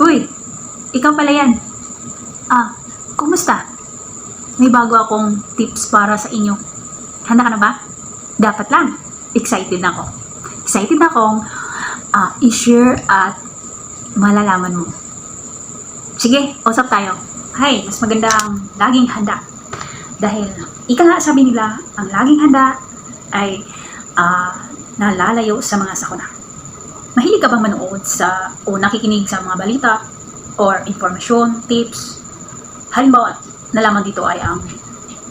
Uy, ikaw pala yan. Ah, kumusta? May bago akong tips para sa inyo. Handa ka na ba? Dapat lang. Excited ako. Excited akong ah, i-share at malalaman mo. Sige, usap tayo. Hay, mas maganda ang laging handa. Dahil, ika nga sabi nila, ang laging handa ay ah, nalalayo sa mga sakuna. Mahilig ka bang manood sa o nakikinig sa mga balita or informasyon, tips? Halimbawa, nalaman dito ay ang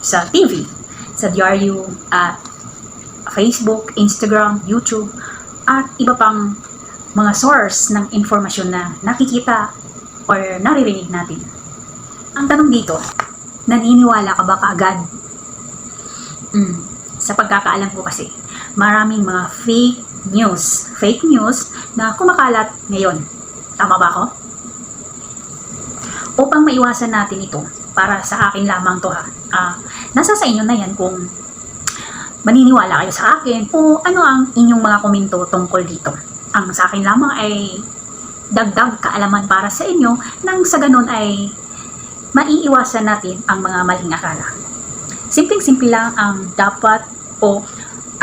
sa TV, sa diaryo, at Facebook, Instagram, YouTube, at iba pang mga source ng informasyon na nakikita or naririnig natin. Ang tanong dito, naniniwala ka ba kaagad? Mm, sa pagkakaalam ko kasi, maraming mga fake news, fake news na kumakalat ngayon. Tama ba ako? Upang maiwasan natin ito, para sa akin lamang to ha, ah, nasa sa inyo na yan kung maniniwala kayo sa akin o ano ang inyong mga komento tungkol dito. Ang sa akin lamang ay dagdag kaalaman para sa inyo nang sa ganun ay maiiwasan natin ang mga maling akala. Simpleng-simple lang ang dapat o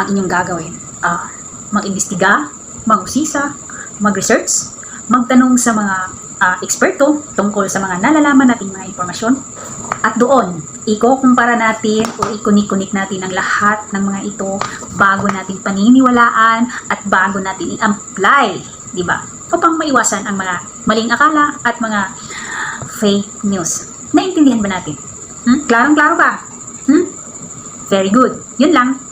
ang inyong gagawin. Ah, mag-imbestiga, mag-usisa, mag-research, magtanong sa mga ah, eksperto tungkol sa mga nalalaman nating mga impormasyon. At doon, iko-kumpara natin o ikunik-kunik natin ang lahat ng mga ito bago natin paniniwalaan at bago natin i-apply, di ba? Upang maiwasan ang mga maling akala at mga fake news. Naintindihan ba natin? Hmm? Klarong-klaro ba? Hmm? Very good. Yun lang.